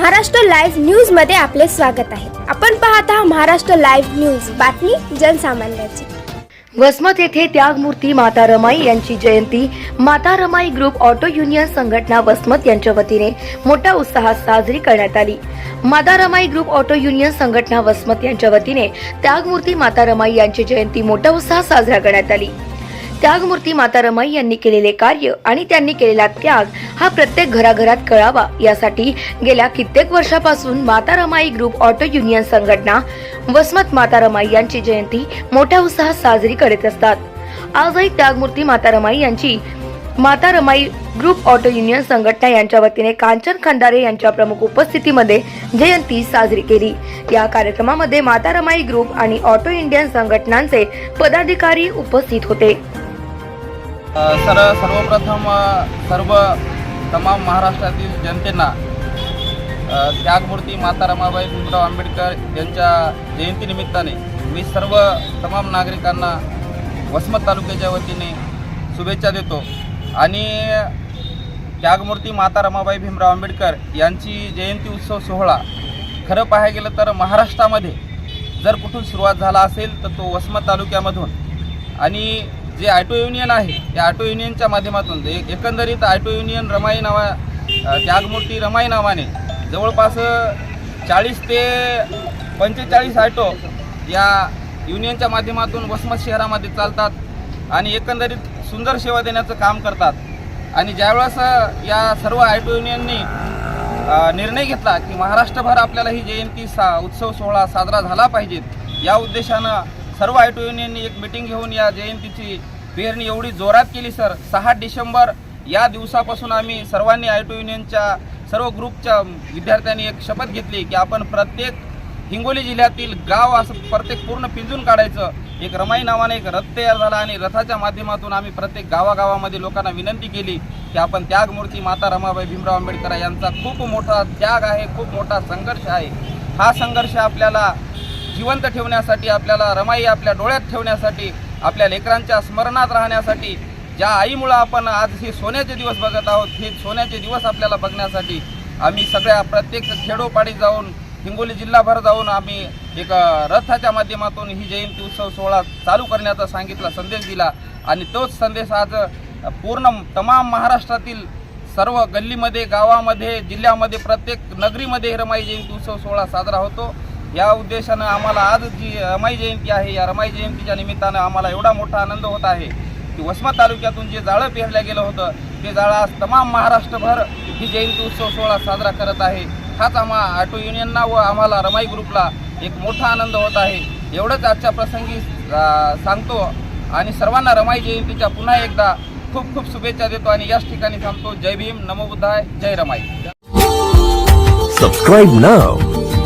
Maharashtra live न्यूजमध्ये आपले स्वागत आहे. आपण पाहत आहात महाराष्ट्र लाईव्ह न्यूज. बातमी जनसामान्याची. वसमत येथे त्यागमूर्ती माता रमाई यांची जयंती. माता रमाई ग्रुप ऑटो युनियन संघटना वसमत यांच्या वतीने मोठ्या उत्साहात साजरी करण्यात आली. माता रमाई ग्रुप ऑटो युनियन संघटना वसमत यांच्या वतीने त्यागमूर्ती माता रमाई यांची जयंती मोठ्या उत्साहात साजरा करण्यात आली. त्यागमूर्ती माता रमाई यांनी केलेले कार्य आणि त्यांनी केलेला त्याग हा प्रत्येक घराघरात कळावा यासाठी गेल्या कित्येक वर्षापासून माता रमाई ग्रुप ऑटो युनियन संघटना वसमत माता रमाई यांची जयंती मोठ्या उत्साहात साजरी करत असतात. आजही त्यागमूर्ती माता रमाई यांची माता रमाई ग्रुप ऑटो युनियन संघटना यांच्या वतीने कांचन खंदारे यांच्या प्रमुख उपस्थितीमध्ये जयंती साजरी केली. या कार्यक्रमामध्ये माता रमाई ग्रुप आणि ऑटो इंडियन संघटनांचे पदाधिकारी उपस्थित होते. सर सर्वप्रथम सर्व तमाम महाराष्ट्रातील जनतेना त्यागमूर्ती माता रमाबाई भीमराव आंबेडकर यांच्या जयंतीनिमित्ताने मी सर्व तमाम नागरिकांना वसमत तालुक्याच्या वतीने शुभेच्छा देतो. आणि त्यागमूर्ती माता रमाबाई भीमराव आंबेडकर यांची जयंती उत्सव सोहळा खरं पाहायला गेलं तर महाराष्ट्रामध्ये जर कुठून सुरुवात झाला असेल तर तो वसमत तालुक्यामधून. आणि जे ॲटो युनियन आहे त्या ॲटो युनियनच्या माध्यमातून एक एकंदरीत ॲटो युनियन रमाई नावा त्यागमूर्ती रमाई नावाने जवळपास चाळीस ते पंचेचाळीस ॲटो या युनियनच्या माध्यमातून वसमत शहरामध्ये चालतात आणि एकंदरीत सुंदर सेवा देण्याचं काम करतात. आणि ज्यावेळेस या सर्व ॲटो युनियननी निर्णय घेतला की महाराष्ट्रभर आपल्याला ही जयंती सा उत्सव सोहळा साजरा झाला पाहिजेत या उद्देशानं सर्व ॲटो युनियननी एक मिटिंग घेऊन या जयंतीची पेरणी एवढी जोरात केली सर. सहा डिसेंबर या दिवसापासून आम्ही सर्वांनी ॲटो युनियनच्या सर्व ग्रुपच्या विद्यार्थ्यांनी एक शपथ घेतली की आपण प्रत्येक हिंगोली जिल्ह्यातील गाव असं प्रत्येक पूर्ण पिंजून काढायचं. एक रमाई नावाने एक रथ तयार झाला आणि रथाच्या माध्यमातून आम्ही प्रत्येक गावागावामध्ये लोकांना विनंती केली की आपण त्यागमूर्ती माता रमाबाई भीमराव आंबेडकर यांचा खूप मोठा त्याग आहे खूप मोठा संघर्ष आहे. हा संघर्ष आपल्याला जिवंत ठेवण्यासाठी आपल्याला रमाई आपल्या डोळ्यात ठेवण्यासाठी आपल्या लेकरांच्या स्मरणात राहण्यासाठी ज्या आईमुळं आपण आज हे सोन्याचे दिवस बघत आहोत हे सोन्याचे दिवस आपल्याला बघण्यासाठी आम्ही सगळ्या प्रत्येक खेडोपाडी जाऊन हिंगोली जिल्हाभर जाऊन आम्ही एक रथाच्या माध्यमातून ही जयंती उत्सव सोहळा चालू करण्याचा सांगितला संदेश दिला. आणि तोच संदेश आज पूर्ण तमाम महाराष्ट्रातील सर्व गल्लीमध्ये गावामध्ये जिल्ह्यामध्ये प्रत्येक नगरीमध्ये रमाई जयंती उत्सव सोहळा साजरा होतो. या उद्देशानं आम्हाला आज जी रमाई जयंती आहे या रमाई जयंतीच्या निमित्तानं आम्हाला एवढा मोठा आनंद होत आहे की वसमत तालुक्यातून जे जाळं पेरलं गेलं होतं ते जाळं आज तमाम महाराष्ट्रभर ही जयंती उत्सव सोहळा साजरा करत आहे. हाच आम्हा ऑटो युनियनना व आम्हाला रमाई ग्रुपला एक मोठा आनंद होत आहे. एवढंच आजच्या प्रसंगी सांगतो आणि सर्वांना रमाई जयंतीच्या पुन्हा एकदा खूप खूप शुभेच्छा देतो आणि याच ठिकाणी थांबतो. जय भीम नमो बुद्धाय जय Ramai. Subscribe now